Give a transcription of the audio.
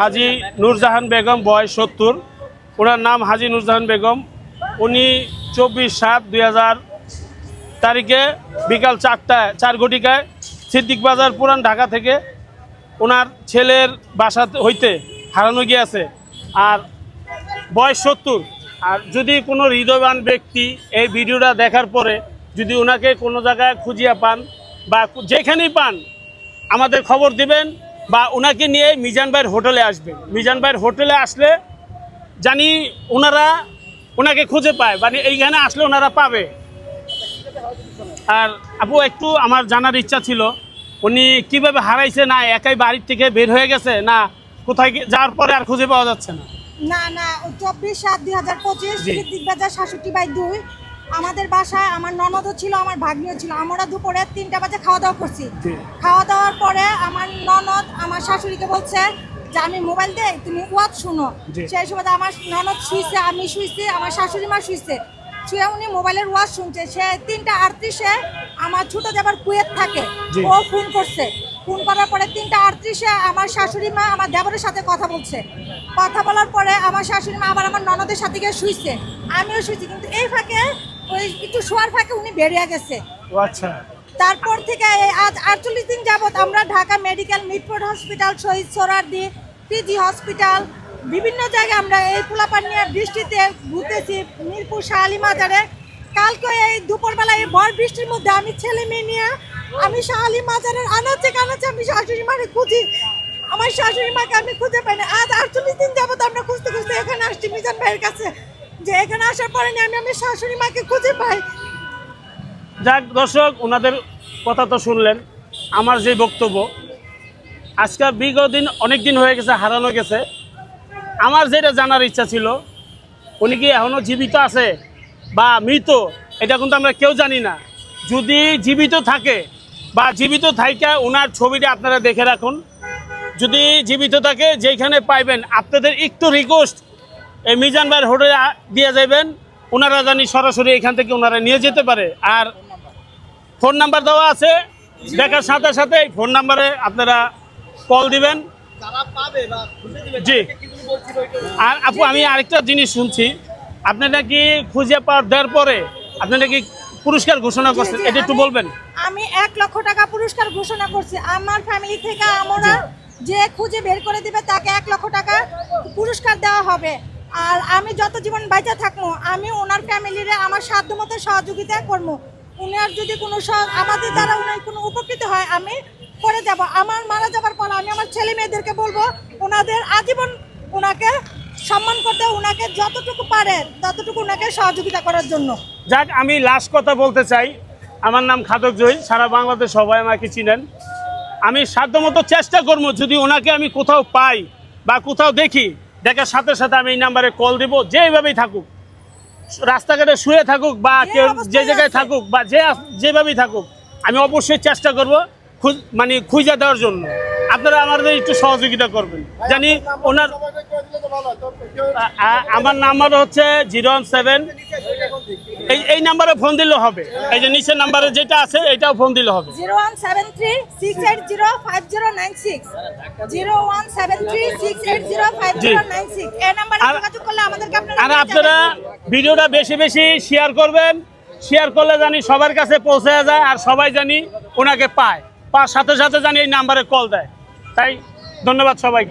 হাজি নূরজাহান বেগম, বয়স সত্তর। ওনার নাম হাজি নূরজাহান বেগম। উনি চব্বিশ সাত দুই তারিখে বিকাল চারটায়, চার ঘটিকায় সিদ্দিক বাজার পুরান ঢাকা থেকে ওনার ছেলের বাসা হইতে হারানো গিয়েছে। আর বয়স সত্তর। আর যদি কোনো হৃদয়বান ব্যক্তি এই ভিডিওটা দেখার পরে যদি ওনাকে কোনো জায়গায় খুঁজিয়া পান বা যেখানেই পান, আমাদের খবর দিবেন। বা ওনাকে নিয়ে মিজান ভাইয়ের হোটেলে আসবে। মিজান ভাইয়ের হোটেলে আসলে জানি ওনারা ওনাকে খুঁজে পায় মানে এইখানে আসলে ওনারা পাবে। আর আপু একটু আমার জানার ইচ্ছা ছিল উনি কীভাবে হারাইছে না একাই বাড়ির থেকে বের হয়ে গেছে না কোথায় যাওয়ার পরে আর খুঁজে পাওয়া যাচ্ছে না? না না চব্বিশ সাত দুই হাজার পঁচিশ সাতষট্টি বাই দুই আমাদের বাসায় আমার ননদও ছিল আমার ভাগ্নিও ছিল। আমরা দুপুরে তিনটা বাজে খাওয়া দাওয়া করছি। খাওয়া দাওয়ার পরে আমার ননদ আমার শাশুড়িকে বলছে যে আমি মোবাইল দেই তুমি ওয়াজ শুনো। সেই সময় আমার ননদ শুইছে আমি শুইছি আমার শাশুড়ি মা শুইছে। শুয়ে উনি মোবাইলের ওয়াজ শুনছে। সে তিনটা আটত্রিশে আমার ছোটো যাবার কুয়েত থাকে ও ফোন করছে। ফোন করার পরে তিনটা আটত্রিশে আমার শাশুড়ি মা আমার দেবরের সাথে কথা বলছে। কথা বলার পরে আমার শাশুড়ি মা আবার আমার ননদের সাথে গিয়ে শুইছে। আমিও শুইছি কিন্তু এই ফাঁকে ওই একটু শোয়ার ফাঁকে উনি বেরিয়ে গেছে। ও আচ্ছা। তারপর থেকে আজ আটচল্লিশ দিন যাবত আমরা Dhaka medical Mitford hospital Shahid Suhrawardy PG hospital বিভিন্ন জায়গায় আমরা এই পোলাপান নিয়ে বৃষ্টিতে ঘুরতেছি মিরপুর শাহালি মাজারে কালকে এই দুপুরবেলা এই ভর বৃষ্টির মধ্যে আমি ছেলে মেয়ে নিয়ে আমি শাহালি মাজারের আনাচে কানাচে আমি শাশুড়ি মাকে খুঁজি। আমার শাশুড়ি মাকে আমি খুঁজে পাই না আজ আটচল্লিশ দিন যাবত আমরা খুঁজতে খুঁজতে এখানে আসছি মিজান ভাইয়ের কাছে। এখানে আসার পরে আমি আমার শাশুড়ি মাকে খুঁজে পাই। যাক দর্শক ওনাদের কথা তো শুনলেন, আমার যে বক্তব্য, আজকে বিগত দিন অনেক দিন হয়ে গেছে, হারানো গেছে। আমার যেটা জানার ইচ্ছা ছিল, উনি কি এখনও জীবিত আছে বা মৃত, এটা কিন্তু আমরা কেউ জানি না। যদি জীবিত থাকে বা জীবিত থাইকা ওনার ছবিটা আপনারা দেখে রাখুন। যদি জীবিত থাকে, যেখানে পাইবেন, আপনাদের একটু রিকোয়েস্ট এই মিজান ভাইয়ের হোটেলে দিয়ে যাবেন ওনারা জানি সরাসরি এখান থেকে ওনারা নিয়ে যেতে পারে। আর ফোন নাম্বার দেওয়া আছে। দেখার সাথে সাথে এই ফোন নাম্বারে আপনারা কল দিবেন। জি। আর আপু আমি আরেকটা জিনিস শুনছি। আপনি নাকি খুঁজে পাওয়ার দেওয়ার পরে আপনি নাকি পুরস্কার ঘোষণা করছেন? এটা একটু বলবেন। আমি এক লক্ষ টাকা পুরস্কার ঘোষণা করছি। আমার ফ্যামিলি থেকে আমরা যে খুঁজে বের করে দিবে তাকে এক লক্ষ টাকা পুরস্কার দেওয়া হবে। আর আমি যত জীবন বাইচা থাকব, আমি ওনার ফ্যামিলিরে আমার সাধ্য মতো সহযোগিতা করব। উনার যদি কোনো আমাদের দ্বারা উনার কোনো উপকৃত হয়, আমি করে যাব। আমার মারা যাবার পর আমি আমার ছেলে মেয়েদেরকে বলব, ওনাদের আজীবন ওনাকে সম্মান করতে, ওনাকে যতটুকু পারে ততটুকু ওনাকে সহযোগিতা করার জন্য। যাক, আমি লাস্ট কথা বলতে চাই। আমার নাম খাদক জয়ী, সারা বাংলাদেশ সবাই আমাকে চিনেন। আমি সাধ্যমতো চেষ্টা করব, যদি ওনাকে আমি কোথাও পাই বা কোথাও দেখি দেখার সাথে সাথে আমি এই নাম্বারে কল দিব যেভাবেই থাকুক রাস্তাঘাটে শুয়ে থাকুক বা কেউ যে জায়গায় থাকুক বা যে যেভাবেই থাকুক আমি অবশ্যই চেষ্টা করব খুঁজ- মানে খুঁজে দেওয়ার জন্য। আপনারা আমাদের একটু সহযোগিতা করবেন। জানি ওনার আমার নাম্বার হচ্ছে জিরো ওয়ান সেভেন এই এই নাম্বারে ফোন দিলে হবে। এই যে নিচের নাম্বারে যেটা আছে এটাও ফোন দিলে হবে। Zero one seven three six eight zero five zero nine six. Zero one seven three six eight zero five zero nine six. এই নাম্বারে যোগাযোগ করলে আমাদেরকে আপনারা আর আপনারা ভিডিওটা বেশি বেশি শেয়ার করবেন। শেয়ার করলে জানি সবার কাছে পৌঁছে যায় আর সবাই জানি ওনাকে পায়। পাওয়ার সাথে সাথে জানি এই নাম্বারে কল দেয়। তাই ধন্যবাদ সবাইকে।